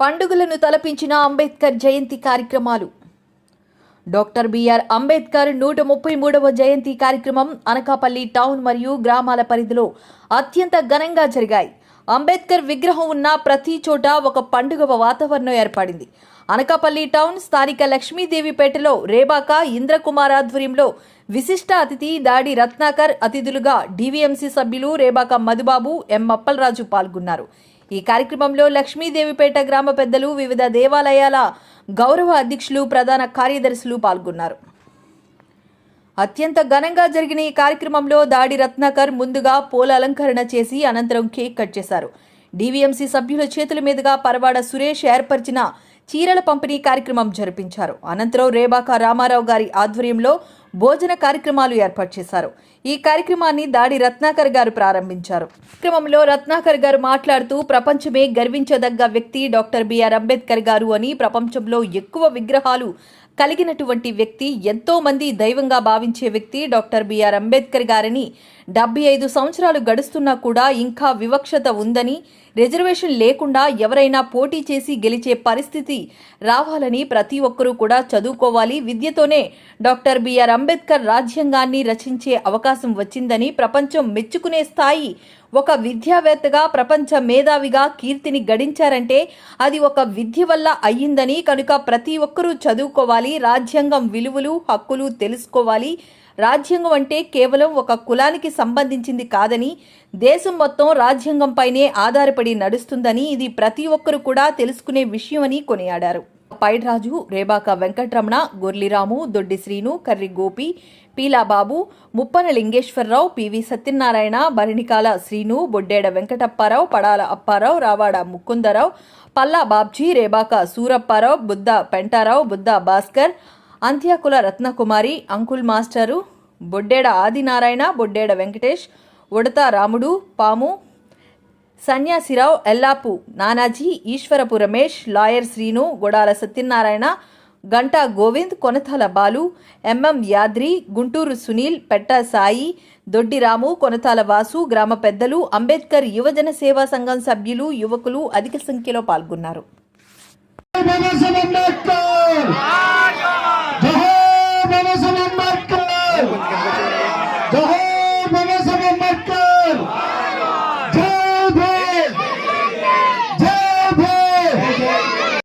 పండుగలను తలపించిన అంబేద్కర్ జయంతి కార్యక్రమాలు. Doctor BR Ambedkar నూట ముప్పై మూడవ జయంతి కార్యక్రమం అనకాపల్లి టౌన్ మరియు గ్రామాల పరిధిలో అత్యంత ఘనంగా జరిగాయి. అంబేద్కర్ విగ్రహం ఉన్న ప్రతి చోట ఒక పండుగ వాతావరణం ఏర్పడింది. అనకాపల్లి టౌన్ స్థానిక లక్ష్మీదేవిపేటలో రేబాక ఇంద్రకుమార్ ఆధ్వర్యంలో విశిష్ట అతిథి దాడి రత్నాకర్ అతిథులుగా డీవీఎంసీ సభ్యులు రేబాక మధుబాబు ఎం అప్పలరాజు పాల్గొన్నారు. ఈ కార్యక్రమంలో లక్ష్మీదేవిపేట గ్రామ పెద్దలు వివిధ దేవాలయాల గౌరవ అధ్యక్షులు ప్రధాన కార్యదర్శులు పాల్గొన్నారు. అత్యంత ఘనంగా జరిగిన ఈ కార్యక్రమంలో దాడి రత్నాకర్ ముందుగా పూల అలంకరణ చేసి అనంతరం కేక్ కట్ చేశారు. డీవీఎంసీ సభ్యుల చేతుల మీదుగా పరవాడ సురేష్ ఏర్పరిచిన చీరల పంపిణీ కార్యక్రమం జరిపించారు. అనంతరం రేబాక రామారావు గారి ఆధ్వర్యంలో భోజన కార్యక్రమాలు ఏర్పాటు చేశారు. ఈ కార్యక్రమాన్ని దాడి రత్నాకర్ గారు ప్రారంభించారు. క్రమంలో రత్నాకర్ గారు మాట్లాడుతూ ప్రపంచమే గర్వించదగ్గ వ్యక్తి డాక్టర్ బిఆర్ అంబేద్కర్ గారు అని ప్రపంచంలో ఎక్కువ విగ్రహాలు కలిగినటువంటి వ్యక్తి ఎంతో మంది దైవంగా భావించే వ్యక్తి డాక్టర్ బిఆర్ అంబేద్కర్ గారని డెబ్బై ఐదు సంవత్సరాలు గడుస్తున్నా కూడా ఇంకా వివక్షత ఉందని రిజర్వేషన్ లేకుండా ఎవరైనా పోటీ చేసి గెలిచే పరిస్థితి రావాలని ప్రతి ఒక్కరూ కూడా చదువుకోవాలి. విద్యతోనే డాక్టర్ బిఆర్ అంబేద్కర్ రాజ్యాంగాన్ని రచించే అవకాశం వచ్చిందని ప్రపంచం మెచ్చుకునే స్థాయి ఒక విద్యావేత్తగా ప్రపంచ మేధావిగా కీర్తిని గడించారంటే అది ఒక విద్య వల్ల అయ్యిందని కనుక ప్రతి ఒక్కరూ చదువుకోవాలి రాజ్యాంగం విలువలు హక్కులు తెలుసుకోవాలి. రాజ్యాంగం అంటే కేవలం ఒక కులానికి సంబంధించింది కాదని దేశం మొత్తం రాజ్యాంగంపైనే ఆధారపడి నడుస్తుందని ఇది ప్రతి ఒక్కరూ కూడా తెలుసుకునే విషయమని కొనియాడారు. Paidraju Rebaka Venkatramana Gorliramu Doddi Srinu Karri Gopi Peelababu Muppana Lingeswararao P V Satyanarayana Bharanikala Srinu Boddeda Venkatapparao Padala Apparao Ravada Mukundarao Palla Babji Rebaka Surapparao Buddha Pentarao Buddha Bhaskar Antyakula Ratnakumari uncle master Boddeda Adinarayana Boddeda Venkatesh Udatha Ramudu Pamu Sanyasirao Yellapu Nanaji Eswarapu Ramesh lawyer Srinu Godala Satyanarayana Ganta Govind Konathala Balu M M Yadri Guntur Sunil Petta Sai Doddiramu Konathala Vasu గ్రామ పెద్దలు అంబేద్కర్ యువజన సేవా సంఘం సభ్యులు యువకులు అధిక సంఖ్యలో పాల్గొన్నారు.